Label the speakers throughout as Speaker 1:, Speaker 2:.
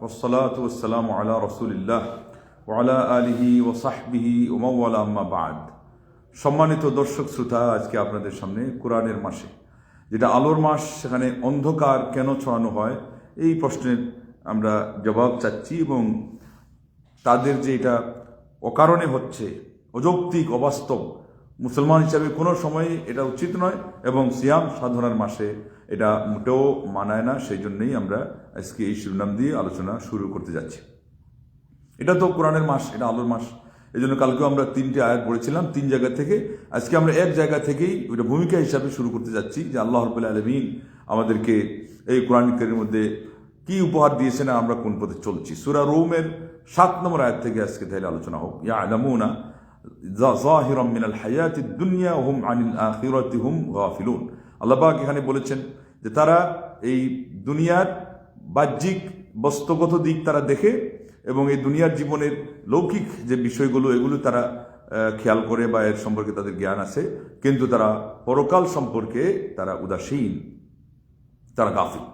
Speaker 1: ওসলাতাম আলা রসুলিল্লাহ ওয়ালা আলিহি ও সাহবিহি ওমাওয়ালা আম্মা সম্মানিত দর্শক শ্রোতা, আজকে আপনাদের সামনে কোরআনের মাসে। যেটা আলোর মাস, সেখানে অন্ধকার কেন ছড়ানো হয়, এই প্রশ্নের আমরা জবাব চাচ্ছি এবং তাদের যে এটা অকারণে হচ্ছে, অযৌক্তিক, অবাস্তব মুসলমান হিসাবে কোনো সময় এটা উচিত নয় এবং সিয়াম সাধনার মাসে এটা মোটেও মানায় না সেই জন্যই আমরা আজকে এই শিরোনাম দিয়ে আলোচনা শুরু করতে যাচ্ছি। এটা তো কোরআনের মাস, এটা আলোর মাস। এই জন্য কালকেও আমরা তিনটে আয়াত পড়েছিলাম তিন জায়গা থেকে। আজকে আমরা এক জায়গা থেকেই ওইটা ভূমিকা হিসাবে শুরু করতে যাচ্ছি যে আল্লাহ রবুল্লা আলমিন আমাদেরকে এই কোরআনিকের মধ্যে কি উপহার দিয়েছেন আমরা কোন পথে চলছি। সুরা রোমের সাত নম্বর আয়াত থেকে আজকে তাহলে আলোচনা হোক। ইয়া আলামুনা জাহিরম মিনাল হায়াতি দুনিয়া, হুম আনিল আখিরতি, হুম গাফিলুন। আল্লাহবাক এখানে বলেছেন যে তারা এই দুনিয়ার বাহ্যিক বস্তুগত দিক তারা দেখে এবং এই দুনিয়ার জীবনের লৌকিক যে বিষয়গুলো, এগুলো তারা খেয়াল করে বা এর সম্পর্কে তাদের জ্ঞান আছে, কিন্তু তারা পরকাল সম্পর্কে তারা উদাসীন, তারা গাফিল।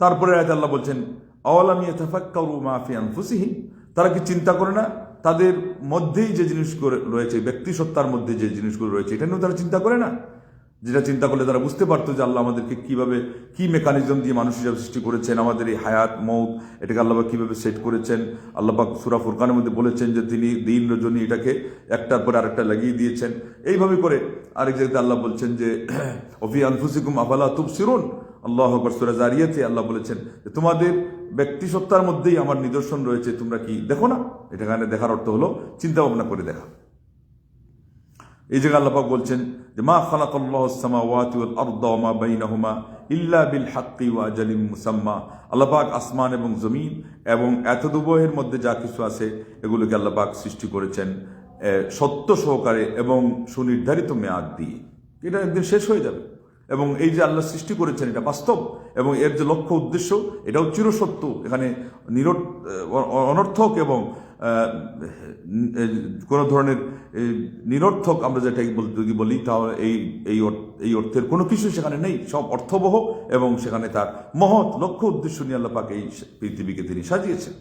Speaker 1: তারপরে আয়াত আল্লাহ বলছেন আওয়ালামিয়া তাফাক্কাউ মাফি ফুসিহীন তারা কি চিন্তা করে না তাদের মধ্যেই যে জিনিসগুলো রয়েছে, ব্যক্তি সত্তার মধ্যে যে জিনিসগুলো রয়েছে, এটা নিয়েও তারা চিন্তা করে না। যেটা চিন্তা করলে তারা বুঝতে পারতো যে আল্লাহ আমাদেরকে কীভাবে, কি মেকানিজম দিয়ে মানুষ হিসাবে সৃষ্টি করেছেন, আমাদের এই হায়াত, মৌত, এটাকে আল্লাহ কীভাবে সেট করেছেন। আল্লাপাক সুরা ফুরকানের মধ্যে বলেছেন যে তিনি দিন রজনী এটাকে একটার পরে আরেকটা লাগিয়ে দিয়েছেন। এইভাবে করে আরেক জায়গাতে আল্লাহ বলছেন যে অফি আনফুসিকুম আফালা তুব সিরুন আল্লাহ আকবর সুরা জারিয়াতে আল্লাহ বলেছেন যে, তোমাদের ব্যক্তি সত্তার মধ্যেই আমার নিদর্শন রয়েছে, তোমরা কি দেখো না? এটা এটাখানে দেখার অর্থ হলো চিন্তা ভাবনা করে দেখা। এই জায়গায় আল্লাপাক বলছেন যে, মা খালাকাল্লাহ সামাওয়াতি ওয়াল আরদা ওয়া মা বাইনাহুমা ইল্লা বিল হাক্কি ওয়া আজালিম মুসাম্মা। আল্লাপাক আসমান এবং জমিন এবং এত দুবহের মধ্যে যা কিছু আছে, এগুলোকে আল্লাপাক সৃষ্টি করেছেন সত্য সহকারে এবং সুনির্ধারিত মেয়াদ দিয়ে। এটা একদিন শেষ হয়ে যাবে। এবং এই যে আল্লাহ সৃষ্টি করেছেন এটা বাস্তব এবং এর যে লক্ষ্য উদ্দেশ্য এটাও চিরসত্য এখানে নিরট অনর্থক এবং আহ, কোনো ধরনের এই, নিরর্থক আমরা যেটাকে বল- যদি বলি তাহলে এই এই অর- এই অর্থের কোনো কিছু সেখানে নেই সব অর্থবহ এবং সেখানে তার মহৎ লক্ষ্য উদ্দেশ্য নিয়ে আল্লাহ পাক এই পৃথিবীকে তিনি সাজিয়েছেন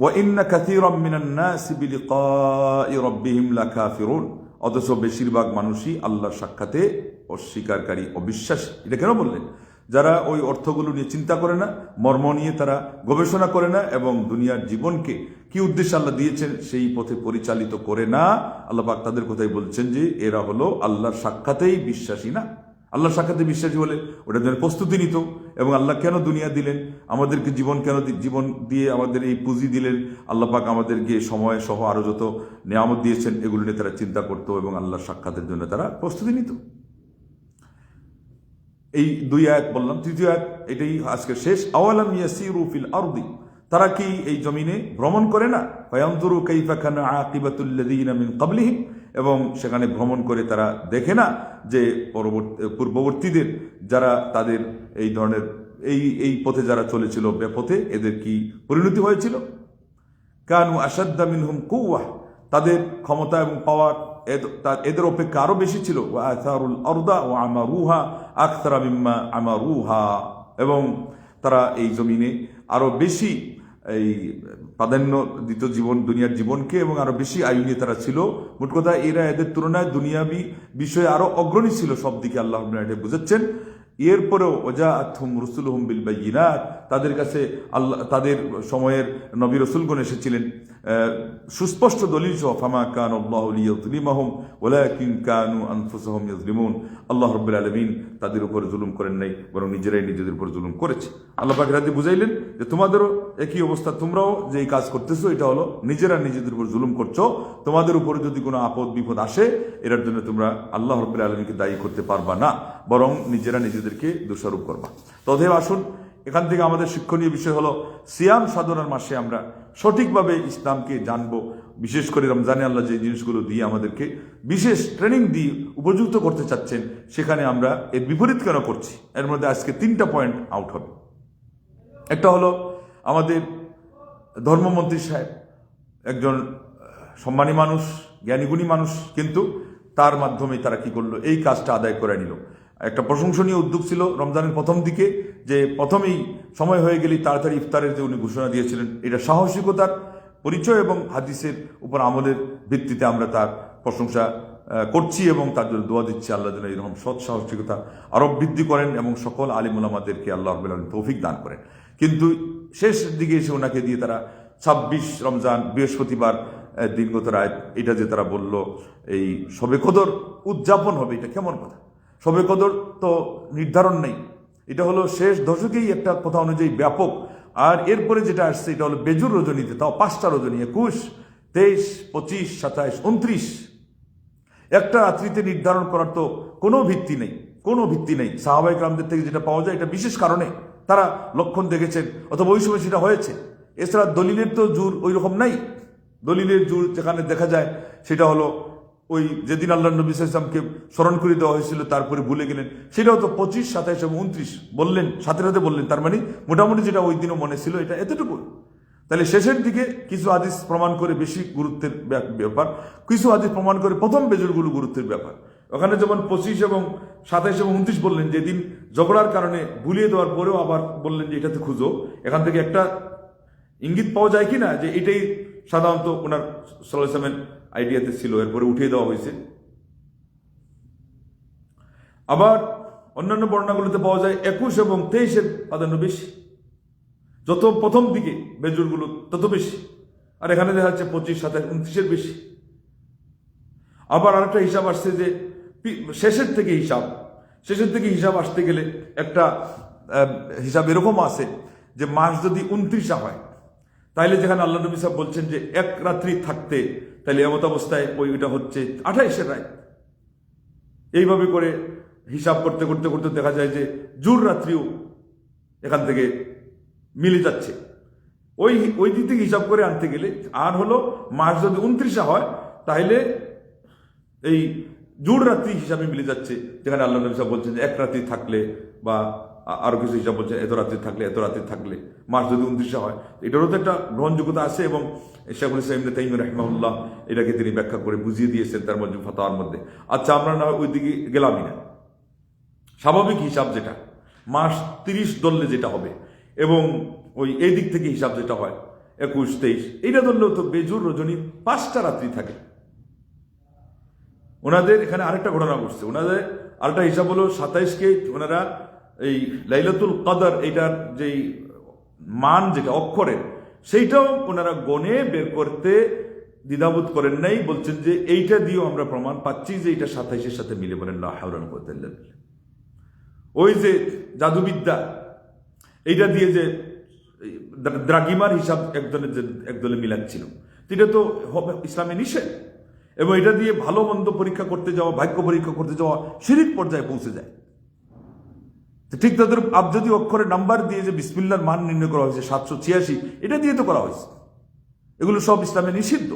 Speaker 1: وإن كثيرا من الناس بلقاء ربهم لكافرون অথচ বেশিরভাগ মানুষই আল্লাহর সাক্ষাতে অস্বীকারী, অবিশ্বাসী। এটা কেন বললেন? যারা ওই অর্থগুলো নিয়ে চিন্তা করে না, মর্ম নিয়ে তারা গবেষণা করে না এবং দুনিয়ার জীবনকে কি উদ্দেশ্যে আল্লাহ দিয়েছেন সেই পথে পরিচালিত করে না, আল্লাহ তাদের কথাই বলছেন যে, এরা হলো আল্লাহর সাক্ষাতেই বিশ্বাসী না। আল্লাহর সাক্ষাতে বিশ্বাসী হলে ওটার জন্য প্রস্তুতি নিত। এবং আল্লাহ কেন দুনিয়া দিলেন? আমাদেরকে জীবন কেন জীবন দিয়ে আমাদের এই পুঁজি দিলেন? আল্লাহ পাক আমাদেরকে সময় সহ আরও যত নিয়ামত দিয়েছেন, এগুলো নিয়ে তারা চিন্তা করতো এবং আল্লাহ সাক্ষাতের জন্য তারা প্রস্তুতি নিত। এই দুই আয়াত বললাম। তৃতীয় আয়াত, এটাই আজকে শেষ। আওয়ালাম ইয়াসিরু ফিল আরদি? তারা কি এই জমিনে ভ্রমণ করে না? ফায়ানজুরু কাইফা কানা আকিবাতুল্লাযীনা মিন ক্বাবলিহিম? এবং সেখানে ভ্রমণ করে তারা দেখে না যে পরবর্তী, পূর্ববর্তীদের যারা তাদের এই ধরনের, এই এই পথে যারা চলেছিল বেপথে এদের কি পরিণতি হয়েছিল? কানু আসাদ্দা মিনহুম কুওয়াহ, তাদের ক্ষমতা এবং পাওয়ার এদের অপেক্ষা আরও বেশি ছিল। আরদা ও আমারুহা আখতারা মিম্মা আমারুহা। এবং তারা এই জমিনে আরও বেশি এই প্রাধান্য দিত জীবন, দুনিয়ার জীবনকে এবং আরও বেশি আয়ু নিয়ে তারা ছিল। মোট কথা এরা এদের তুলনায় দুনিয়াবি বিষয়ে আরও অগ্রণী ছিল সব দিকে আল্লাহ বুঝাচ্ছেন। এরপরেও ওজা আথম রসুল হুম বিল বাইনাত, তাদের কাছে আল্লাহ, তাদের সময়ের নবী রসুলগণ এসেছিলেন। সুস্পষ্ট দলিল সহ, ফামা কান আল্লাহ লিয়াজলিমাহুম ওয়ালাকিন কানু আনফুসাহুম ইয়াজলিমুন আল্লাহ রাব্বুল আলামিন তাদের উপর জুলুম করেন নাই, বরং নিজেরাই নিজেদের উপর জুলুম করেছে। আল্লাহ পাক রাতে বুঝাইলেন যে তোমাদেরও একই অবস্থা, তোমরাও যে কাজ করতেছো, এটা হলো নিজেরা নিজেদের উপর জুলুম করছ। তোমাদের উপরে যদি কোনো আপদ বিপদ আসে, এটার জন্য তোমরা আল্লাহ রব্বুল আলমীকে দায়ী করতে পারবা না, বরং নিজেরা নিজেদেরকে দোষারোপ করবা। তদেব আসুন, এখান থেকে আমাদের শিক্ষণীয় বিষয় হলো, সিয়াম সাধনার মাসে আমরা সঠিকভাবে ইসলামকে জানব। বিশেষ করে রমজানে আল্লাহ যে জিনিসগুলো দিয়ে আমাদেরকে বিশেষ ট্রেনিং দিয়ে উপযুক্ত করতে চাচ্ছেন, সেখানে আমরা এর বিপরীত কেন করছি? এর মধ্যে আজকে তিনটা পয়েন্ট আউট হবে। একটা হলো আমাদের ধর্মমন্ত্রী সাহেব, একজন সম্মানী মানুষ, জ্ঞানীগুণী মানুষ, কিন্তু তার মাধ্যমে তারা কি করল? এই কাজটা আদায় করে নিল। একটা প্রশংসনীয় উদ্যোগ ছিল রমজানের প্রথম দিকে, যে প্রথমেই সময় হয়ে গেলেই তাড়াতাড়ি ইফতারের যে উনি ঘোষণা দিয়েছিলেন, এটা সাহসিকতার পরিচয় এবং হাদিসের উপর আমলের ভিত্তিতে আমরা তার প্রশংসা করছি এবং তার জন্য দোয়া দিচ্ছি আল্লাহ যেন এরকম সৎ সাহসিকতা আরও বৃদ্ধি করেন এবং সকল আলিমুলামাদেরকে আল্লাহ রব্বুল আলমিন তৌফিক দান করেন। কিন্তু শেষ দিকে এসে ওনাকে দিয়ে তারা ছাব্বিশ রমজান বৃহস্পতিবার দিনগত রায়, এটা যে তারা বলল, এই সবে কদর উদযাপন হবে, এটা কেমন কথা? সবে কদর তো নির্ধারণ নেই। এটা হলো শেষ দশকেই একটা কথা অনুযায়ী ব্যাপক। আর এরপরে যেটা আসছে, এটা হলো বেজুর রজনীতে, তাও পাঁচটা রজনী, একুশ, তেইশ, পঁচিশ, সাতাইশ, উনত্রিশ। একটা রাত্রিতে নির্ধারণ করার তো কোনো ভিত্তি নেই, কোনো ভিত্তি নেই। সাহাবাহিক রামদের থেকে যেটা পাওয়া যায়, এটা বিশেষ কারণে তারা লক্ষণ দেখেছেন, অথবা ওই সময় সেটা হয়েছে। এছাড়া দলিলের তো জোর ওই রকম নাই। দলিলের জোর যেখানে দেখা যায়, সেটা হলো ওই যেদিন আল্লাহ নবী ইসলামকে স্মরণ করে দেওয়া হয়েছিল, তারপরে ভুলে গেলেন। সেটাও তো পঁচিশ, সাতাইশ এবং উনত্রিশ বললেন সাথে সাথে বললেন। তার মানে মোটামুটি যেটা ওই দিনও মনে ছিল, এটা এতটুকু। তাহলে শেষের দিকে কিছু হাদিস প্রমাণ করে বেশি গুরুত্বের ব্যাপ- ব্যাপার। কিছু হাদিস প্রমাণ করে প্রথম বেজরগুলো গুরুত্বের ব্যাপার। ওখানে যেমন পঁচিশ এবং সাতাইশ এবং উনত্রিশ বললেন, যেদিন ঝগড়ার কারণে ভুলিয়ে দেওয়ার পরেও আবার বললেন যে এটাতে খুঁজো। এখান থেকে একটা ইঙ্গিত পাওয়া যায় কিনা, যে এটাই সাধারণত ওনার সাল্লামের আইডিয়াতে ছিল, এরপরে উঠিয়ে দেওয়া হয়েছে। আবার অন্যান্য বর্ণাগুলোতে পাওয়া যায়, একুশ এবং তেইশের প্রাধান্য বেশি। যত প্রথম দিকে বেজুরগুলো তত বেশি। আর এখানে দেখা যাচ্ছে পঁচিশ, সাতাশ, উনত্রিশের বেশি। আবার আরেকটা হিসাব আসছে যে শেষের থেকে হিসাব। শেষের থেকে হিসাব আসতে গেলে একটা হিসাব এরকম আছে যে, মাস যদি উনত্রিশা হয় তাইলে যেখানে আল্লাহ নবী সাহেব বলছেন যে এক রাত্রি থাকতে তাহলে এমত অবস্থায় ওইটা হচ্ছে আঠাইশের রায়। এইভাবে করে হিসাব করতে করতে করতে দেখা যায় যে জুর রাত্রিও এখান থেকে মিলে যাচ্ছে। ওই ওই দিক থেকে হিসাব করে আনতে গেলে আর হলো মাস যদি উনত্রিশে হয় তাহলে এই জুড় রাত্রি হিসাবে মিলে যাচ্ছে, যেখানে আল্লাহ নবী সাহেব বলছেন যে এক রাত্রি থাকলে বা আরও কিছু হিসাব বলছেন এত রাত্রি থাকলে, এত রাত্রি থাকলে। মাস যদি উনত্রিশে হয়, এটারও তো একটা গ্রহণযোগ্যতা আছে এবং শেখুল ইসলাম তাইম রহমাউল্লাহ এটাকে তিনি ব্যাখ্যা করে বুঝিয়ে দিয়েছেন তার মধ্যে ফতোয়ার মধ্যে। আচ্ছা আমরা না ওই দিকে গেলামই না। স্বাভাবিক হিসাব যেটা, মাস তিরিশ দললে যেটা হবে এবং ওই এই দিক থেকে হিসাব যেটা হয়, একুশ, তেইশ, এইটা ধরলেও তো বেজুর রজনী পাঁচটা রাত্রি থাকে। ওনাদের এখানে আরেকটা ঘটনা ঘটছে। ওনাদের আরেকটা হিসাব হলো সাতাইশকে ওনারা এই লাইলাতুল কাদার এইটার যেই মান, যেটা অক্ষরের, সেইটাও ওনারা গনে বের করতে দ্বিধাবোধ করেন নাই, বলছেন যে এইটা দিয়েও আমরা প্রমাণ পাচ্ছি যে এটা সাতাইশের সাথে মিলে বলেন, লা হাওলা ওয়া কুওয়াতা ইল্লা বিল্লাহ। ওই যে জাদুবিদ্যা, এইটা দিয়ে যে দ্রাগিমার হিসাব যে একদলে মিলাচ্ছিল এটা তো ইসলামে নিষেধ এবং এটা দিয়ে ভালো মন্দ পরীক্ষা করতে যাওয়া, ভাগ্য পরীক্ষা করতে যাওয়া, শিরিক পর্যায়ে পৌঁছে যায় ঠিক তাদের আবজাদি অক্ষরে নাম্বার দিয়ে যে বিসমিল্লার মান নির্ণয় করা হয়েছে, সাতশো ছিয়াশি, এটা দিয়ে তো করা হয়েছে। এগুলো সব ইসলামে নিষিদ্ধ।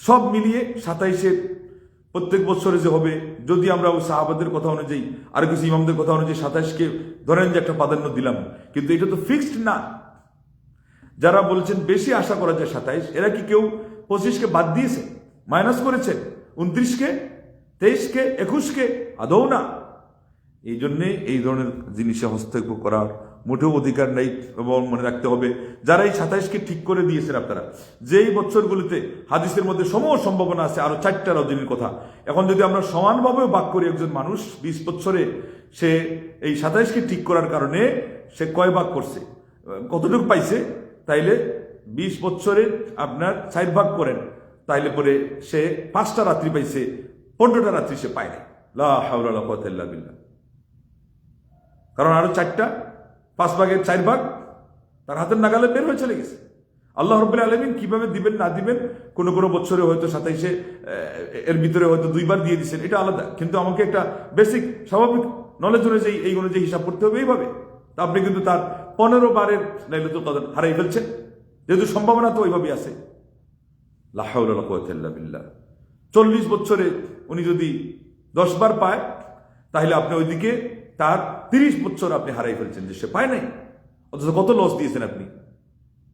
Speaker 1: সব মিলিয়ে সাতাইশের প্রত্যেক বছরে যে হবে, যদি আমরা ওই সাহাবাদের কথা অনুযায়ী, আর কিছু ইমামদের কথা অনুযায়ী সাতাইশকে ধরেন যে একটা প্রাধান্য দিলাম, কিন্তু এটা তো ফিক্সড না। যারা বলছেন বেশি আশা করা যায় সাতাইশ, এরা কি কেউ পঁচিশকে বাদ দিয়েছে? মাইনাস করেছেন উনত্রিশকে তেইশকে, একুশকে আদৌ না এই জন্যে এই ধরনের জিনিসে হস্তক্ষেপ করার মোটেও অধিকার নেই এবং মনে রাখতে হবে, যারা এই সাতাইশকে ঠিক করে দিয়েছেন আপনারা, যেই বছরগুলিতে হাদিসের মধ্যে সম সম্ভাবনা আছে, আরও চারটা রজনীর কথা। এখন যদি আমরা সমানভাবে বাক করি একজন মানুষ, বিশ বছরে সে এই সাতাইশকে ঠিক করার কারণে সে কয় ভাগ করছে? কতটুকু পাইছে? তাইলে বিশ বছরে আপনার চার ভাগ করেন, তাইলে পরে সে পাঁচটা রাত্রি পাইছে পনেরোটা রাত্রি সে পায় নাই। লা হাওলা ওয়ালা বিল্লাহ। কারণ আরও চারটা, পাঁচ ভাগের চার ভাগ তার হাতের নাগালে বের হয়ে চলে গেছে। আল্লাহ রব্বুল আলমিন কীভাবে দিবেন, না দিবেন, কোনো কোনো বছরে হয়তো সাতাইশে এর ভিতরে হয়তো দুইবার দিয়ে দিচ্ছেন এটা আলাদা। কিন্তু আমাকে একটা বেসিক স্বাভাবিক নলেজ অনুযায়ী, এই অনুযায়ী হিসাব করতে হবে এইভাবে। তা আপনি কিন্তু তার পনেরো বারের লাইলাতুল কদর হারাই ফেলছেন। যেহেতু সম্ভাবনা তো ওইভাবেই আছে। লাহাউল্লাহ বিল্লাহ। চল্লিশ বছরে উনি যদি দশ বার পায়, তাহলে আপনি ওইদিকে তার তিরিশ বছর আপনি হারাই ফেলছেন যে সে পায় নাই। অথচ কত লস দিয়েছেন আপনি?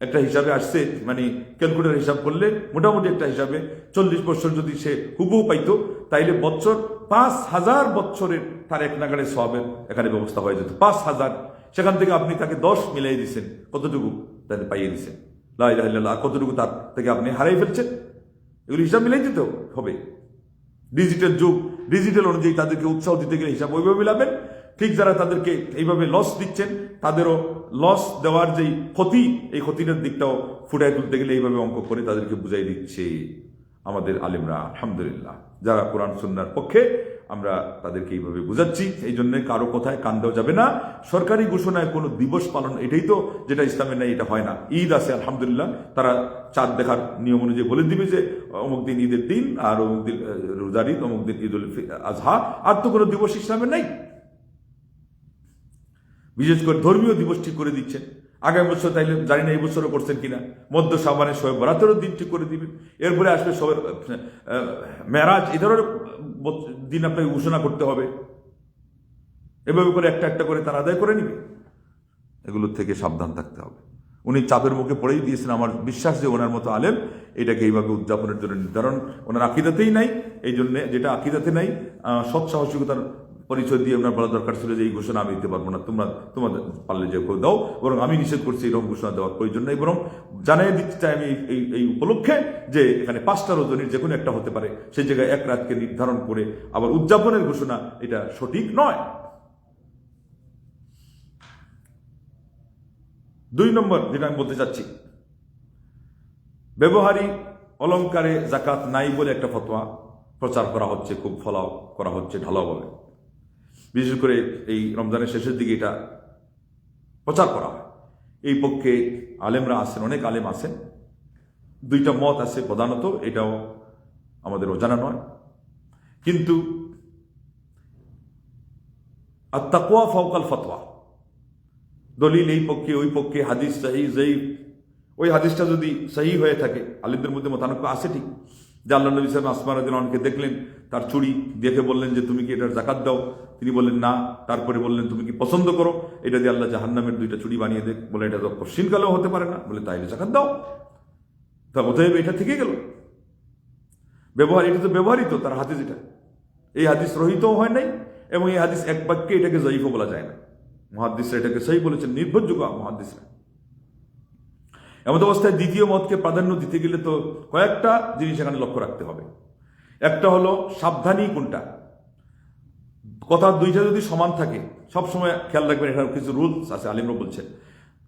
Speaker 1: একটা হিসাবে আসছে মানে ক্যালকুলেটার হিসাব করলে মোটামুটি একটা হিসাবে চল্লিশ বছর যদি সে হুবহু পাইতো, তাইলে বছর পাঁচ হাজার বছরের তার এক নাগাড়ে সবের এখানে ব্যবস্থা হয়ে যেত। পাঁচ হাজার। সেখান থেকে আপনি তাকে দশ মিলাই দিচ্ছেন কতটুকু? তাদের পাইয়ে দিচ্ছেন আর কতটুকু তার থেকে আপনি হারাই ফেলছেন? এগুলি হিসাব মিলাই দিতে হবে। ডিজিটাল যুগ ডিজিটাল অনুযায়ী তাদেরকে উৎসাহ দিতে গেলে হিসাব ওইভাবে মিলাবেন। ঠিক যারা তাদেরকে এইভাবে লস দিচ্ছেন, তাদেরও লস দেওয়ার যেই ক্ষতি, এই ক্ষতিটার দিকটাও ফুটায় তুলতে গেলে এইভাবে অঙ্ক করে তাদেরকে বুঝাই দিচ্ছে। আমাদের আলিমরা, আলহামদুলিল্লাহ। যারা কোরআন, সুন্নার পক্ষে, আমরা তাদেরকে এইভাবে বুঝাচ্ছি। এই জন্য কারও কোথায় কান দেওয়া যাবে না। সরকারি ঘোষণায় কোনো দিবস পালন, এটাই তো যেটা ইসলামের নাই এটা হয় না। ঈদ আছে, আলহামদুলিল্লাহ। তারা চাঁদ দেখার নিয়ম অনুযায়ী বলে দিবে যে, অমুক দিন ঈদের দিন, আর অমুক দিন রোজার ঈদ, অমুক দিন ঈদ উল আজহা। আর তো কোনো দিবস ইসলামের নাই বিশেষ করে ধর্মীয় দিবস ঠিক করে দিচ্ছেন। আগামী বছর তাইলে জানি না এই বছরও করছেন কিনা। মধ্য সাবানের শোয়ে বরাতেরও দিন ঠিক করে দিবেন। এরপরে আসবে সবে মেরাজ এ ধরনের দিন আপনাকে ঘোষণা করতে হবে। এভাবে করে একটা একটা করে তারা আদায় করে নিবে। এগুলোর থেকে সাবধান থাকতে হবে। উনি চাপের মুখে পড়েই দিয়েছেন। আমার বিশ্বাস যে ওনার মতো আলেম এটাকে এইভাবে উদযাপনের জন্য নির্ধারণ ওনার আকিদাতেই নাই। এই জন্যে যেটা আকিদাতে নাই আহ, সৎ সাহসিকতার পরিচয় দিয়ে ওনার বলা দরকার ছিল যে এই ঘোষণা আমি দিতে পারব না। তোমরা তোমাদের পারলে যে কেউ দাও, বরং আমি নিষেধ করছি এরকম ঘোষণা দেওয়ার প্রয়োজন নেই, বরং জানাই দিতে চাই আমি এই- এই উপলক্ষে যে এখানে পাঁচটা রজনীর যে কোনো একটা হতে পারে, সেই জায়গায় এক রাতকে নির্ধারণ করে আবার উদযাপনের ঘোষণা, এটা সঠিক নয়। দুই নম্বর যেটা আমি বলতে চাচ্ছি, ব্যবহারী অলংকারে জাকাত নাই বলে একটা ফতোয়া প্রচার করা হচ্ছে, খুব ফলাও করা হচ্ছে ঢালাওভাবে। বিশেষ করে এই রমজানের শেষের দিকে এটা প্রচার করা হয়। এই পক্ষে আলেমরা আছেন, অনেক আলেম আছেন। দুইটা মত আছে প্রধানত, এটাও আমাদের অজানা নয়। কিন্তু আত্মাকুয়া ফৌকাল ফতোয়া। দলিল এই পক্ষে, ওই পক্ষে হাদিস সাহি, যেই, ওই হাদিসটা যদি সহি হয়ে থাকে, আলিমদের মধ্যে মতানক্য আছে ঠিক। যে আল্লাহ নবী সাহেব আসমার দেখলেন, তার চুড়ি দেখে বললেন যে তুমি কি এটার জাকাত দাও? তিনি বললেন, না। তারপরে বললেন, তুমি কি পছন্দ করো? এটা দিয়ে আল্লাহ জাহান্নামের দুইটা চুড়ি বানিয়ে দেখ। বলে, এটা তো কশিনকালেও হতে পারে না। বলে, তাইলে জাকাত দাও। তা অতএব এটা থেকে গেল। ব্যবহার, এটা তো ব্যবহারিত তার হাতে যেটা এই হাদিস রহিতও হয় নাই এবং এই হাদিস এক বাক্যে এটাকে জয়ীফও বলা যায় না। মহাদিসরা এটাকে সহি বলেছেন, নির্ভরযোগ্য মহাদিসরা এমন অবস্থায় দ্বিতীয় মতকে প্রাধান্য দিতে গেলে তো কয়েকটা জিনিস এখানে লক্ষ্য রাখতে হবে। একটা হলো, সাবধানী কোনটা? কথা দুইটা যদি সমান থাকে, সবসময় খেয়াল রাখবেন, এটার কিছু রুলস আছে, আলিমরা বলছেন।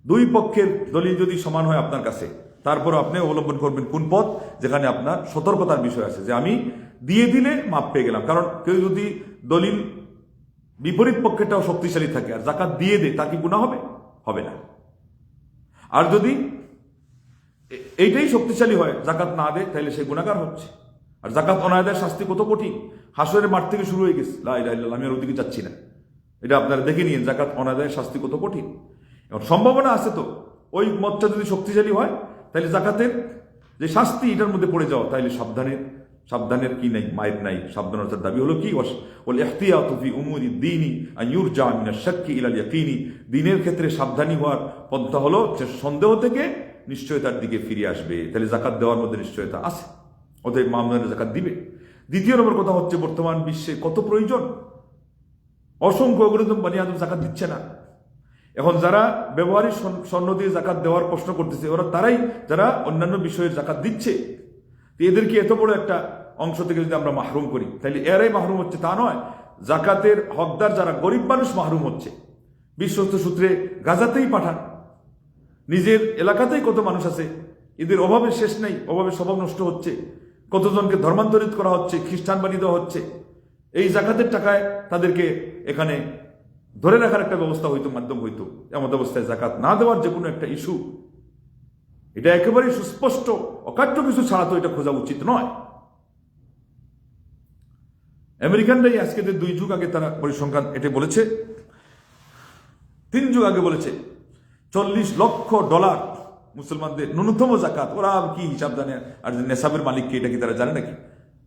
Speaker 1: দুই পক্ষের দলিল যদি সমান হয় আপনার কাছে তারপর আপনি অবলম্বন করবেন কোন পথ? যেখানে আপনার সতর্কতার বিষয় আছে, যে আমি দিয়ে দিলে মাপ পেয়ে গেলাম। কারণ কেউ যদি দলিল বিপরীত পক্ষেটাও শক্তিশালী থাকে, আর জাকাত দিয়ে দে তা কি গুণা হবে? হবে না। আর যদি এইটাই শক্তিশালী হয় জাকাত না দেয়, তাহলে সে গুণাগার হচ্ছে। আর জাকাত অনায়দের শাস্তি কত কঠিন? হাসরের মাঠ থেকে শুরু হয়ে গেছে। লাই লাই আমি আর ওদিকে যাচ্ছি না। এটা আপনারা দেখে নিন জাকাত অনাদায়ের শাস্তি কত কঠিন। এবং সম্ভাবনা আছে তো, ওই মতটা যদি শক্তিশালী হয়, তাহলে জাকাতের যে শাস্তি, এটার মধ্যে পড়ে যাওয়া, তাহলে সাবধানের সাবধানের কি নাই, মায়ের নাই। সাবধানতার দাবি হলো কি ওল ইহতিয়াতু ফি উমুরি দ্বীনি আন ইউরজা মিনাশ শাক্কি ইলাল ইয়াকিনি। দিনের ক্ষেত্রে সাবধানী হওয়ার পন্থা হলো সন্দেহ থেকে নিশ্চয়তার দিকে ফিরে আসবে। তাহলে জাকাত দেওয়ার মধ্যে নিশ্চয়তা আছে। অতএব মামলার জাকাত দিবে। দ্বিতীয় নম্বর কথা হচ্ছে, বর্তমান বিশ্বে কত প্রয়োজন? অসংখ্য অগ্রদম বানিয়ে আদম জাকাত দিচ্ছে না। এখন যারা ব্যবহারিক স্বর্ণ- দিয়ে জাকাত দেওয়ার প্রশ্ন করতেছে, ওরা তারাই যারা অন্যান্য বিষয়ের জাকাত দিচ্ছে। এদেরকে এত বড় একটা অংশ থেকে যদি আমরা মাহরুম করি, তাহলে এরাই মাহরুম হচ্ছে তা নয়। জাকাতের হকদার যারা গরিব মানুষ মাহরুম হচ্ছে। বিশ্বস্ত সূত্রে গাজাতেই পাঠান। নিজের এলাকাতেই কত মানুষ আছে, এদের অভাবে শেষ নেই অভাবে স্বভাব নষ্ট হচ্ছে। কতজনকে ধর্মান্তরিত করা হচ্ছে খ্রিস্টান বানিয়ে দেওয়া হচ্ছে, এই জাকাতের টাকায় তাদেরকে এখানে ধরে রাখার একটা ব্যবস্থা হইতো, মাধ্যম হইতো এমন অবস্থায় জাকাত না দেওয়ার যে কোনো একটা ইস্যু এটা একেবারেই সুস্পষ্ট, অকাট্য কিছু ছাড়া তো এটা খোঁজা উচিত নয়। আমেরিকানরাই আজকে দুই যুগ আগে তারা পরিসংখ্যান এটা বলেছে, তিন যুগ আগে বলেছে, চল্লিশ লক্ষ ডলার মুসলমানদের ন্যূনতম জাকাত ওরা কি হিসাব জানে? আর নেশাবের মালিককে এটা কি তারা জানে নাকি?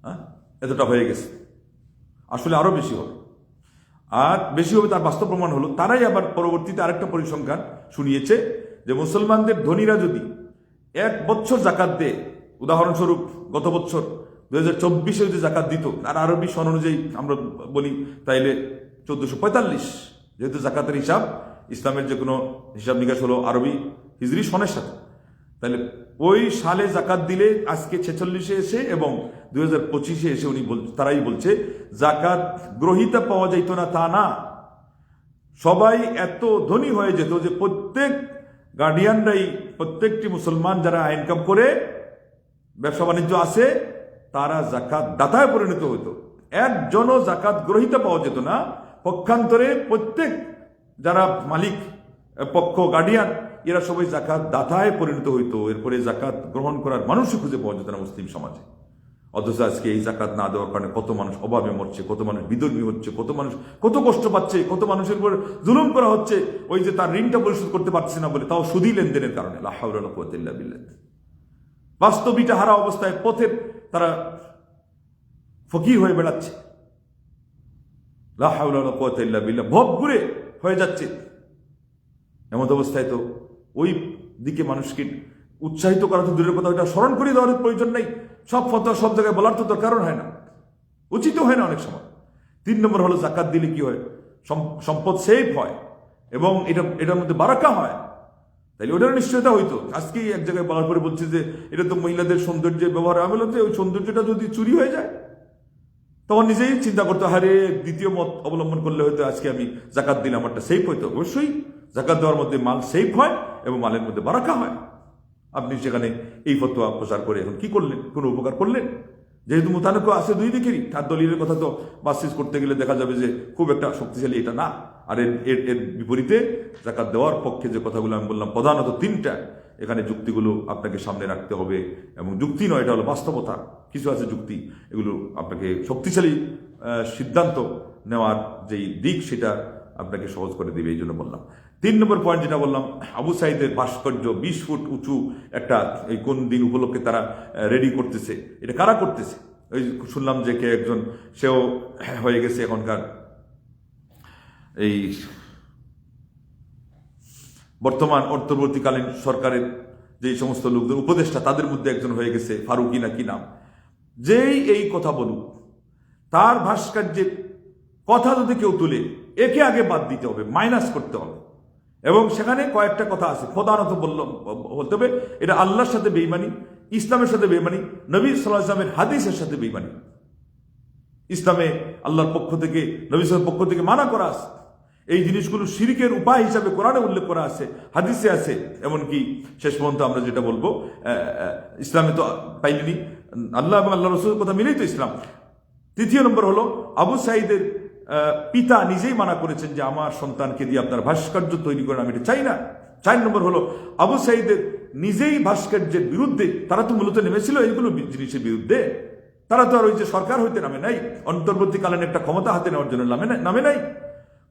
Speaker 1: হ্যাঁ? এতটা হয়ে গেছে। আসলে আরও বেশি হবে। আর বেশি হবে তার বাস্তব প্রমাণ হলো, তারাই আবার পরবর্তীতে আরেকটা পরিসংখ্যান শুনিয়েছে যে মুসলমানদের ধনীরা যদি এক বছর জাকাত দেয়, উদাহরণস্বরূপ গত বছর দু হাজার চব্বিশে যদি জাকাত দিত, আর আরবি সন অনুযায়ী আমরা বলি তাইলে চোদ্দশো পঁয়তাল্লিশ, যেহেতু জাকাতের হিসাব, ইসলামের যে কোনো হিসাব নিকাশ হলো আরবি হিজরি সনের সাথে। তাহলে ওই সালে জাকাত দিলে আজকে ছেচল্লিশে এসে এবং দুই হাজার পঁচিশে এসে উনি তারাই বলছে, জাকাত গ্রহিতা পাওয়া যাইত না, তা না। সবাই এত ধনী হয়ে যেত যে প্রত্যেক গার্ডিয়ানরাই প্রত্যেকটি মুসলমান যারা ইনকাম করে, ব্যবসা বাণিজ্য আছে, তারা জাকাত দাতায় পরিণত হতো একজনও জাকাত গ্রহিতা পাওয়া যেত না। পক্ষান্তরে প্রত্যেক যারা মালিক, পক্ষ গার্ডিয়ান এরা সবাই জাকাত দাতায় পরিণত হইতো। এরপরে জাকাত গ্রহণ করার মানুষই খুঁজে পাওয়া যেত না মুসলিম সমাজে। অথচ আজকে এই জাকাত না দেওয়ার কারণে কত মানুষ অভাবে মরছে, কত মানুষ বিদর্মী হচ্ছে, কত মানুষ কত কষ্ট পাচ্ছে, কত মানুষের উপর জুলুম করা হচ্ছে, ওই যে তার ঋণটা পরিশোধ করতে পারছে না বলে তাও সুদী লেনদেনের কারণে। লাহাউল্লাহ বাস্তবিটা হারা অবস্থায় পথে তারা ফকির হয়ে বেড়াচ্ছে। লাহাউল্লাহ ভব ঘুরে হয়ে যাচ্ছে। এমন অবস্থায় তো ওই দিকে মানুষকে উৎসাহিত করা তো দূরের কথা, ওইটা স্মরণ করিয়ে দেওয়ার প্রয়োজন নেই। সব ফতোয়া সব জায়গায় বলার তো কারণ হয় না। উচিত হয় না অনেক সময়। তিন নম্বর হলো জাকাত দিলে কি হয়? সম্পদ সেফ হয় এবং এটা, এটার মধ্যে বারাকা হয়। তাইলে ওটার নিশ্চয়তা হইতো। আজকেই এক জায়গায় বলার পরে বলছে যে, এটা তো মহিলাদের সৌন্দর্যের ব্যবহার। আমি বললাম যে, ওই সৌন্দর্যটা যদি চুরি হয়ে যায়, তখন নিজেই চিন্তা করতে হারে দ্বিতীয় মত অবলম্বন করলে হয়তো আজকে আমি জাকাত দিলে আমারটা সেফ হইতো। অবশ্যই, জাকাত দেওয়ার মধ্যে মাল সেফ হয়। এবং মালের মধ্যে বারাকা হয়। আপনি সেখানে এই ফতোয়া প্রচার করে এখন কি করলেন? কোনো উপকার করলেন? যেহেতু মোতানক্য আছে দুই দিকেরই। তার দলিলের কথা তো বাসিস করতে গেলে দেখা যাবে যে খুব একটা শক্তিশালী এটা না। আর এর এর এর বিপরীতে জাকাত দেওয়ার পক্ষে যে কথাগুলো আমি বললাম, প্রধানত তিনটা। এখানে যুক্তিগুলো আপনাকে সামনে রাখতে হবে এবং যুক্তি নয়, এটা হলো বাস্তবতা। কিছু আছে যুক্তি, এগুলো আপনাকে শক্তিশালী সিদ্ধান্ত নেওয়ার যেই দিক, সেটা আপনাকে সহজ করে দেবে, এই জন্য বললাম। তিন নম্বর পয়েন্ট যেটা বললাম, আবু সাইদের ভাস্কর্য বিশ ফুট উঁচু একটা, এই কোন দিন উপলক্ষে তারা রেডি করতেছে। এটা কারা করতেছে? ওই শুনলাম যে কে একজন, সেও হয়ে গেছে এখনকার, এই বর্তমান অন্তর্বর্তীকালীন সরকারের যে সমস্ত লোকদের উপদেষ্টা, তাদের মধ্যে একজন হয়ে গেছে, ফারুকি না কি নাম? যেই এই কথা বলুক, তার ভাস্কর্যের কথা যদি কেউ তুলে, একে আগে বাদ দিতে হবে মাইনাস করতে হবে। এবং সেখানে কয়েকটা কথা আছে। প্রধানত বলল, বলতে হবে, এটা আল্লাহর সাথে বেইমানি ইসলামের সাথে বেইমানি নবী সাল্লাহ ইসলামের হাদিসের সাথে বেইমানি ইসলামে আল্লাহর পক্ষ থেকে, নবী সালের পক্ষ থেকে মানা করা আছে। এই জিনিসগুলো শিরিকের উপায় হিসাবে কোরআনে উল্লেখ করা আছে, হাদিসে আছে। এমনকি শেষ পর্যন্ত আমরা যেটা বলব ইসলামে তো পাইলেনি। আল্লাহ এবং আল্লাহ রসুলের কথা মিলেই তো ইসলাম। তৃতীয় নম্বর হলো, আবু সাইদের পিতা নিজেই মানা করেছেন যে আমার সন্তানকে দিয়ে আপনার ভাস্কর্য তৈরি করেন, আমি এটা চাই না। চার নম্বর হলো, আবু সাইদের নিজেই ভাস্কর্যের বিরুদ্ধে, তারা তো মূলত নেমেছিল এইগুলো জিনিসের বিরুদ্ধে। তারা তো আর ওই যে সরকার হইতে নামে নাই, অন্তর্বর্তীকালীন একটা ক্ষমতা হাতে নেওয়ার জন্য নামে নাই- নামে নাই।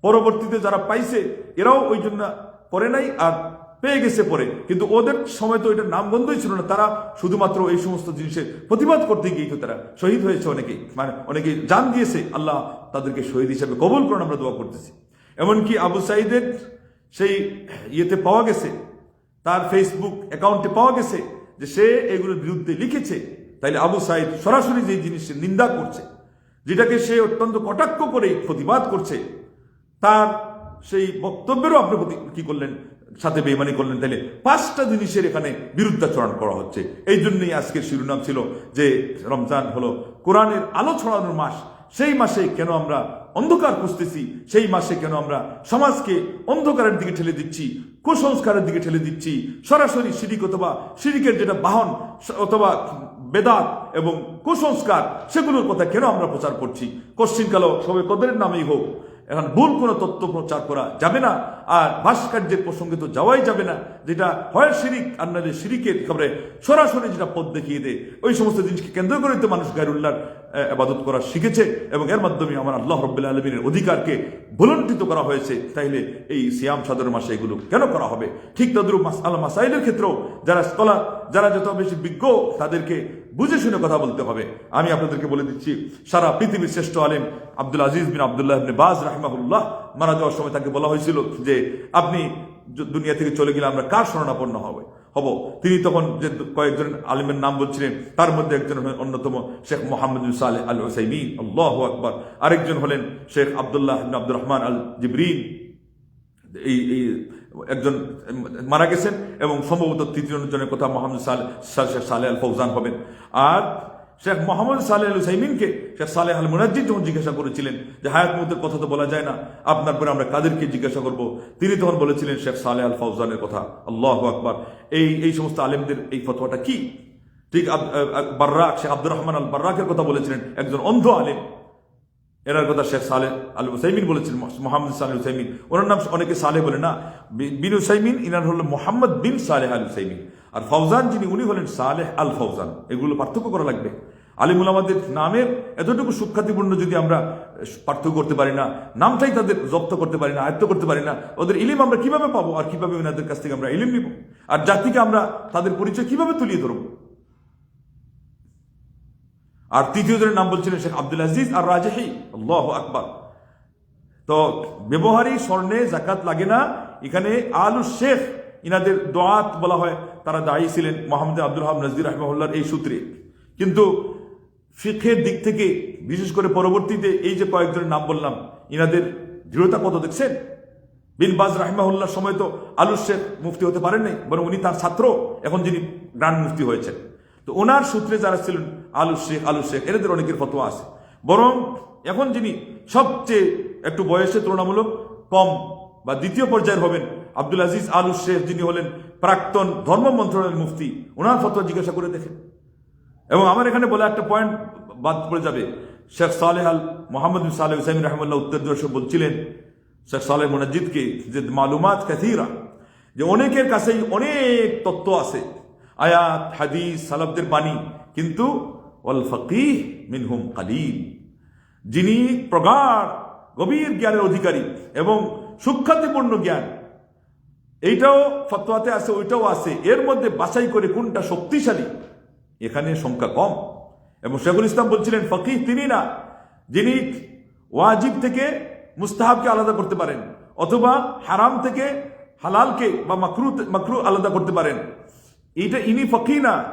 Speaker 1: পরবর্তীতে যারা পাইছে, এরাও ওই জন্য করে নাই, আর পেয়ে গেছে পরে। কিন্তু ওদের সময় তো এটা নাম বন্ধই ছিল না। তারা শুধুমাত্র এই সমস্ত জিনিসের প্রতিবাদ করতে গিয়ে তো তারা শহীদ হয়েছে অনেকেই। মানে অনেকেই জান দিয়েছে, আল্লাহ তাদেরকে শহীদ হিসাবে কবল করুন, আমরা দোয়া করতেছি। এমনকি আবু সাইদের সেই ইয়েতে পাওয়া গেছে, তার ফেসবুক অ্যাকাউন্টে পাওয়া গেছে যে সে এগুলোর বিরুদ্ধে লিখেছে। তাইলে আবু সাইদ সরাসরি যে জিনিসের নিন্দা করছে, যেটাকে সে অত্যন্ত কটাক্ষ করে প্রতিবাদ করছে, তার সেই বক্তব্যেরও আপনি কি করলেন? সাথে বেইমানি করলেন, তাইলে পাঁচটা জিনিসের এখানে বিরুদ্ধাচরণ করা হচ্ছে। এই জন্যই আজকের শিরোনাম ছিল যে রমজান হলো কোরআনের আলো ছড়ানোর মাস। সেই মাসে কেন আমরা অন্ধকার খুঁজতেছি? সেই মাসে কেন আমরা সমাজকে অন্ধকারের দিকে ঠেলে দিচ্ছি? কুসংস্কারের দিকে ঠেলে দিচ্ছি? সরাসরি সিরিক অথবা সিরিকের যেটা বাহন, অথবা বেদাত এবং কুসংস্কার, সেগুলোর কথা কেন আমরা প্রচার করছি? কশ্চিনকালও সবে কদরের নামেই হোক এখন ভুল কোনো তথ্য প্রচার করা যাবে না, আর ভাস্কর্যের প্রসঙ্গে তো যাওয়াই যাবে না, যেটা হয় শিরিক আর নাহলে শিরিকের খবরে সরাসরি যেটা পথ দেখিয়ে দেয়। ওই সমস্ত জিনিসকে কেন্দ্র করে তো মানুষ গায়রুল্লাহর আবাদত করা শিখেছে এবং এর মাধ্যমে আমার আল্লাহ রব্বুল আলমীর অধিকারকে ভুলণ্ঠিত করা হয়েছে। তাইলে এই সিয়াম সাদর মাসে এগুলো কেন করা হবে? ঠিক তদ্রুপ মাস আল মাসাইলের ক্ষেত্রেও যারা স্কলার, যারা যত বেশি বিজ্ঞ, তাদেরকে বুঝে শুনে কথা বলতে হবে। আমি আপনাদেরকে বলে দিচ্ছি, সারা পৃথিবীর শ্রেষ্ঠ আলেম আব্দুল আজিজ বিন আবদুল্লাহ বাজ রাহিমাহুল্লাহ মারা যাওয়ার সময় তাকে বলা হয়েছিল যে, আপনি দুনিয়া থেকে চলে গেলে আমরা কার শরণাপন্ন হবে? হব। তিনি তখন যে কয়েকজন আলিমের নাম বলছিলেন, তার মধ্যে একজন হলেন অন্যতম শেখ মোহাম্মদ সাল আল ওসাইমিন আল্লাহ আকবর। আরেকজন হলেন Sheikh Abdullah Abdur Rahman Al Jibrin এই এই একজন মারা গেছেন এবং সম্ভবত তৃতীয় জনের কথা মোহাম্মদ সাল শেখ সালে আল ফৌজান হবেন। আর শেখ মোহাম্মদ সালে আল সাইমিনকে শেখ সালে আল মুনাজ্জিদ যখন জিজ্ঞাসা করেছিলেন যে হায়াত মুহূর্তের কথা তো বলা যায় না, আপনার পরে আমরা কাদেরকে জিজ্ঞাসা করব? তিনি তখন বলেছিলেন, শেখ সালে আল ফৌজানের কথা। আল্লাহ আকবর। এই এই সমস্ত আলেমদের এই ফতোয়াটা কি? ঠিক বার্রাক, শেখ আব্দুর রহমান আল বার্রাকের কথা বলেছিলেন, একজন অন্ধ আলেম। এনার কথা শেখ সালে আল হুসাইমিন বলেছেন মোহাম্মদ সালে হুসাইমিন। ওনার নাম অনেকে সালে বলে না। বিন হুসাইমিন, ইনার হলো মোহাম্মদ বিন সালেহ আল হুসাইমিন। আর ফৌজান যিনি, উনি হলেন সালেহ আল ফৌজান এগুলো পার্থক্য করা লাগবে। আলিমুল আমাদের নামের এতটুকু সুখ্যাতিপূর্ণ যদি আমরা পার্থক্য করতে পারি না, নামটাই তাদের জব্দ করতে পারি না, আয়ত্ত করতে পারি না, ওদের ইলিম আমরা কীভাবে পাবো আর কীভাবে ওনাদের কাছ থেকে আমরা ইলিম নিব? আর জাতিকে আমরা তাদের পরিচয় কীভাবে তুলিয়ে ধরবো? আর তৃতীয় জনের নাম বলছিলেন শেখ আব্দুল আজিজ আর রাজেহি, আল্লাহ আকবর। তো ব্যবহারী স্বর্ণে জাকাত লাগে না, এখানে আলু শেখ ইনাদের দোয়াত বলা হয়, তারা দায়ী ছিলেন মোহাম্মদ আব্দুল হাম নজদির রহমার এই সূত্রে। কিন্তু ফিখের দিক থেকে, বিশেষ করে পরবর্তীতে এই যে কয়েকজনের নাম বললাম, ইনাদের দৃঢ়তা কত দেখছেন? বিন বাজ রাহিমাহুল্লার সময় তো আলু শেখ মুফতি হতে পারেন নাই, বরং উনি তার ছাত্র, এখন যিনি গ্রান্ড মুফতি হয়েছেন। তো ওনার সূত্রে যারা ছিলেন আলু শেখ আলু শেখ এদের অনেকের ফতোয়া আছে। বরং এখন যিনি সবচেয়ে একটু বয়সে তুলনামূলক কম বা দ্বিতীয় পর্যায়ের হবেন আব্দুল আজিজ আলু শেখ, যিনি হলেন প্রাক্তন ধর্ম মন্ত্রণালয়ের মুফতি, ওনার ফতোয়া জিজ্ঞাসা করে দেখেন। এবং আমার এখানে বলে একটা পয়েন্ট বাদ পড়ে যাবে। শেখ সালেহ আল মোহাম্মদ সালেহ হুসাইন রহমুল্লাহ উত্তর দিবস বলছিলেন, শেখ সালেহ মুনাজিদকে যে মালুমাত কাথিরা যে অনেকের কাছেই অনেক তত্ত্ব আছে, আয়াত, হাদিস সালাবদের বাণী, কিন্তু ওয়াল ফকিহ মিনহুম কালিল। যিনি প্রগাঢ়, গভীর জ্ঞানের অধিকারী এবং সুখ্যাতিপূর্ণ জ্ঞান, এইটাও ফতোয়াতে আছে, ওইটাও আছে। এর মধ্যে বাছাই করে কোনটা শক্তিশালী এখানে সংখ্যা কম। এবং শেখুল ইসলাম বলছিলেন, ফকিহ তিনি না, যিনি ওয়াজিব থেকে মুস্তাহাবকে আলাদা করতে পারেন, অথবা হারাম থেকে হালালকে বা মাকরু মাকরু আলাদা করতে পারেন। এইটা ইনি ফকি না।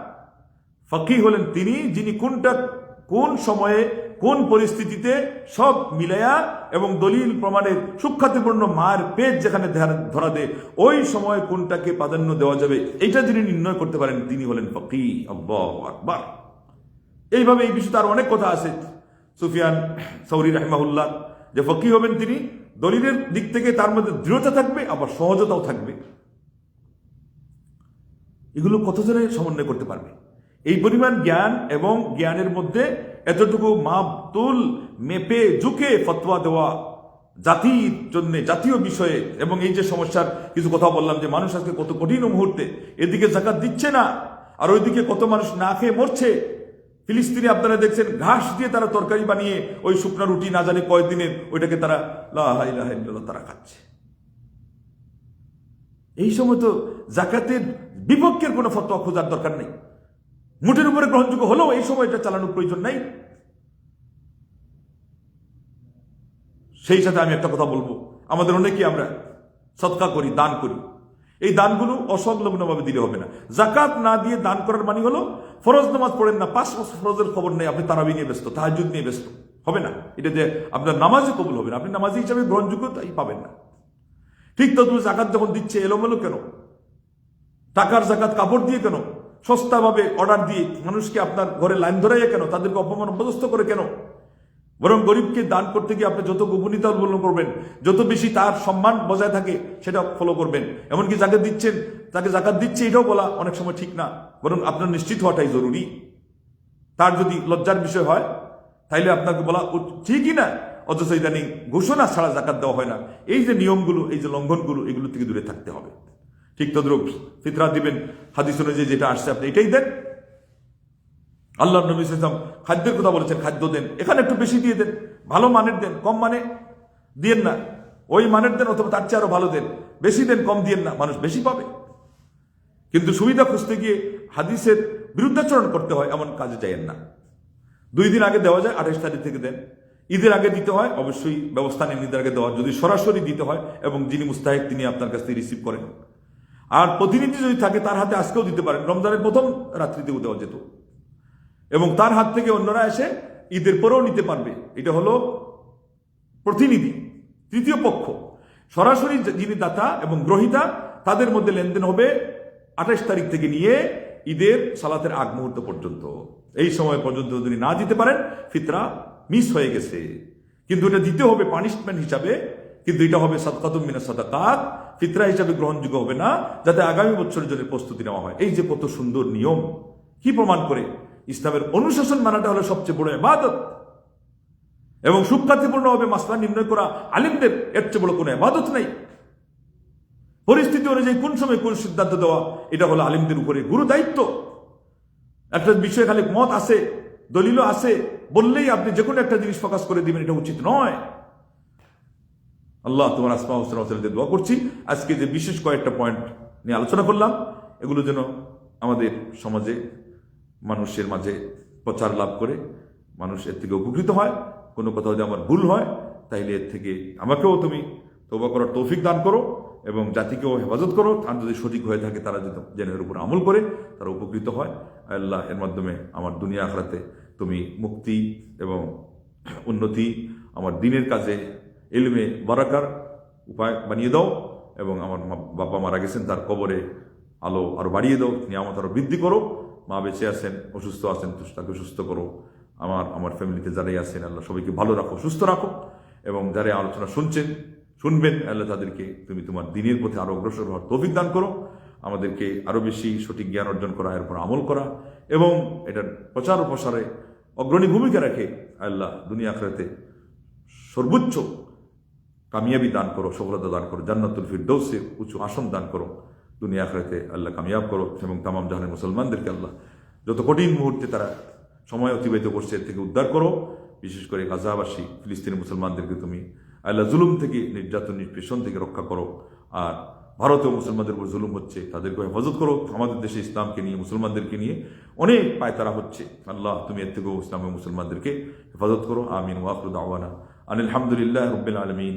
Speaker 1: ফকি হলেন তিনি, যিনি কোনটা কোন সময়ে, কোন পরিস্থিতিতে সব মিলাইয়া এবং দলিল প্রমাণের সুখ্যাতিপূর্ণ মার পেজ যেখানে ধরা দেয়, ওই সময় কোনটাকে প্রাধান্য দেওয়া যাবে? এইটা যিনি নির্ণয় করতে পারেন, তিনি হলেন ফকি আকবার। এইভাবে এই বিষয়ে তার অনেক কথা আছে। সুফিয়ান সৌরি রাহমাহুল্লাহ, যে ফকি হবেন তিনি, দলিলের দিক থেকে তার মধ্যে দৃঢ়তা থাকবে, আবার সহজতাও থাকবে। এগুলো কতজনে সমন্বয় করতে পারবে? এই পরিমাণ জ্ঞান এবং জ্ঞানের মধ্যে এতটুকু মাপ তুল মেপে, ঝুঁকে ফতোয়া দেওয়া জাতির জন্য জাতীয় বিষয়ে এবং এই যে সমস্যার কিছু কথা বললাম যে মানুষ আজকে কত কঠিন মুহূর্তে, এদিকে জাকাত দিচ্ছে না, আর ওইদিকে কত মানুষ না খেয়ে মরছে। ফিলিস্তিনি আপনারা দেখছেন, ঘাস দিয়ে তারা তরকারি বানিয়ে ওই শুকনা রুটি না জানে কয়েকদিনের ওইটাকে তারা লাহ ইলাহা ইল্লাল্লাহ তারা খাচ্ছে। এই সময় তো জাকাতের বিপক্ষের কোনো ফতোয়া খোঁজার দরকার নেই। মুঠের উপরে গ্রহণযোগ্য হলেও এই সময় এটা চালানোর প্রয়োজন নাই। সেই সাথে আমি একটা কথা বলব। আমাদের অনেকেই আমরা সৎকা করি, দান করি। এই দানগুলো অসংলগ্নভাবে দিলে হবে না। জাকাত না দিয়ে দান করার মানে হলো, ফরজ নামাজ পড়েন না, পাঁচ বছর ফরজের খবর নেই, আপনি তারাবি নিয়ে ব্যস্ত তাহাজুদ নিয়ে ব্যস্ত। হবে না। এটা যে আপনার নামাজে কবুল হবে না। আপনি নামাজি হিসাবে গ্রহণযোগ্য তাই পাবেন না। ঠিক তো তুমি জাকাত যখন দিচ্ছে এলোমেলো কেন? টাকার জাকাত কাপড় দিয়ে কেন? সস্তাভাবে অর্ডার দিয়ে মানুষকে আপনার ঘরে লাইন ধরাইয়া কেন? তাদেরকে অপমান অপদস্থ করে কেন? বরং গরিবকে দান করতে গিয়ে আপনি যত গোপনীয়তা অবলম্বন করবেন, যত বেশি তার সম্মান বজায় থাকে সেটা ফলো করবেন। এমনকি যাকে দিচ্ছেন তাকে জাকাত দিচ্ছে, এটাও বলা অনেক সময় ঠিক না। বরং আপনার নিশ্চিত হওয়াটাই জরুরি। তার যদি লজ্জার বিষয় হয়, তাইলে আপনাকে বলা ঠিকই না। অথচ ইদানিং ঘোষণা ছাড়া জাকাত দেওয়া হয় না। এই যে নিয়মগুলো, এই যে লঙ্ঘনগুলো, এগুলো থেকে দূরে থাকতে হবে। ঠিক তদ্রুপ। ফিতরা দিবেন, হাদিস অনুযায়ী যেটা আসছে, আপনি এটাই দেন। আল্লাহ নবী ইসলাম খাদ্যের কথা বলেছেন, খাদ্য দেন। এখানে একটু বেশি দিয়ে দেন। ভালো মানের দেন, কম মানে দিয়েন না। ওই মানের দেন অথবা তার চেয়ে আরও ভালো দেন। বেশি দেন, কম দিয়েন না, মানুষ বেশি পাবে। কিন্তু সুবিধা খুঁজতে গিয়ে হাদিসের বিরুদ্ধাচরণ করতে হয়, এমন কাজে যাইয়েন না। দুই দিন আগে দেওয়া যায়, আঠাশ তারিখ থেকে দেন। ঈদের আগে দিতে হয়, অবশ্যই ব্যবস্থা নেন ঈদের আগে দেওয়া। যদি সরাসরি দিতে হয়, এবং যিনি মুস্তাহিক, তিনি আপনার কাছ থেকে রিসিভ করেন। আর প্রতিনিধি যদি থাকে, তার হাতে আজকেও দিতে পারেন। রমজানের প্রথম রাত্রিতেও দেওয়া যেত। এবং তার হাত থেকে অন্যরা এসে ঈদের পরেও নিতে পারবে। এটা হলো প্রতিনিধি, তৃতীয় পক্ষ। সরাসরি যিনি দাতা এবং গ্রহিতা, তাদের মধ্যে লেনদেন হবে আঠাশ তারিখ থেকে নিয়ে ঈদের সালাতের আগ মুহূর্ত পর্যন্ত। এই সময় পর্যন্ত যদি না দিতে পারেন, ফিতরা মিস হয়ে গেছে। কিন্তু এটা দিতে হবে পানিশমেন্ট হিসাবে কিন্তু এটা হবে? সদকাতুম মিনা সদাকাত। ফিতরা হিসাবে গ্রহণযোগ্য হবে না, যাতে আগামী বছরের জন্য প্রস্তুতি নেওয়া হয়। এই যে কত সুন্দর নিয়ম। কি প্রমাণ করে? ইসলামের অনুশাসন মানাটা হলো সবচেয়ে বড় ইবাদত। এবং সুখ্যাতিপূর্ণ হবে মাসলা নির্ণয় করা আলিমদের, এর চেয়ে বড় কোনো এবাদত নেই। পরিস্থিতি অনুযায়ী কোন সময় কোন সিদ্ধান্ত দেওয়া, এটা হলো আলিমদের উপরে গুরু দায়িত্ব। একটা বিষয়ে খালি মত আছে দলিল আছে, বললেই আপনি যে কোনো একটা জিনিস ফোকাস করে দিবেন, এটা উচিত নয়। আল্লাহ তোমার আসমা হোসেন হোসেনদের দোয়া করছি। আজকে যে বিশেষ কয়েকটা পয়েন্ট নিয়ে আলোচনা করলাম, এগুলো যেন আমাদের সমাজে, মানুষের মাঝে প্রচার লাভ করে, মানুষ এর থেকে উপকৃত হয়, কোনো কথা যদি আমার ভুল হয়, তাইলে এর থেকে আমাকেও তুমি তৌবা করার তৌফিক দান করো এবং জাতিকেও হেফাজত করো। আর যদি সঠিক হয়ে থাকে, তারা যদি যেন এর উপর আমল করে, তারা উপকৃত হয়। আল্লাহ এর মাধ্যমে আমার দুনিয়া আখড়াতে তুমি মুক্তি এবং উন্নতি, আমার দিনের কাজে এলমে বারাকার উপায় বানিয়ে দাও এবং আমার বাবা মারা গেছেন, তার কবরে আলো আরও বাড়িয়ে দাও, নিয়ামত আরও বৃদ্ধি করো। মা বেঁচে আছেন, অসুস্থ আছেন তাকে সুস্থ করো। আমার আমার ফ্যামিলিতে যারাই আছেন, আল্লাহ সবাইকে ভালো রাখো, সুস্থ রাখো এবং যারা আলোচনা শুনছেন, শুনবেন, আল্লাহ তাদেরকে তুমি তোমার দিনের পথে আরও অগ্রসর হওয়ার তৌফিক দান করো। আমাদেরকে আরও বেশি সঠিক জ্ঞান অর্জন করা, এর উপর আমল করা এবং এটার প্রচার প্রসারে অগ্রণী ভূমিকা রাখে আল্লাহ দুনিয়া আখরাতে সর্বোচ্চ কামিয়াবি দান করো, সফলতা দান করো, জান্নাতুল ফিরদৌসে উঁচু আসন দান করো, দুনিয়া আখরাতে আল্লাহ কামিয়াব করো এবং তামাম জাহানের মুসলমানদেরকে আল্লাহ যত কঠিন মুহূর্তে তারা সময় অতিবাহিত করছে, এর থেকে উদ্ধার করো। বিশেষ করে গাজাবাসী, ফিলিস্তিনি মুসলমানদেরকে তুমি আল্লাহ জুলুম থেকে, নির্যাতন নিষ্পেষণ থেকে রক্ষা করো। আর ভারতীয় মুসলমানদের উপর জুলুম হচ্ছে তাদেরকে হেফাজত করো। আমাদের দেশে ইসলামকে নিয়ে, মুসলমানদেরকে নিয়ে অনেক পায়তারা হচ্ছে। আল্লাহ, তুমি এর থেকেও ইসলামী মুসলমানদেরকে হেফাজত করো। আমিন ওয়াকরুদ আওয়ানা আনিল আলহামদুলিল্লাহ রবিল আলমিন।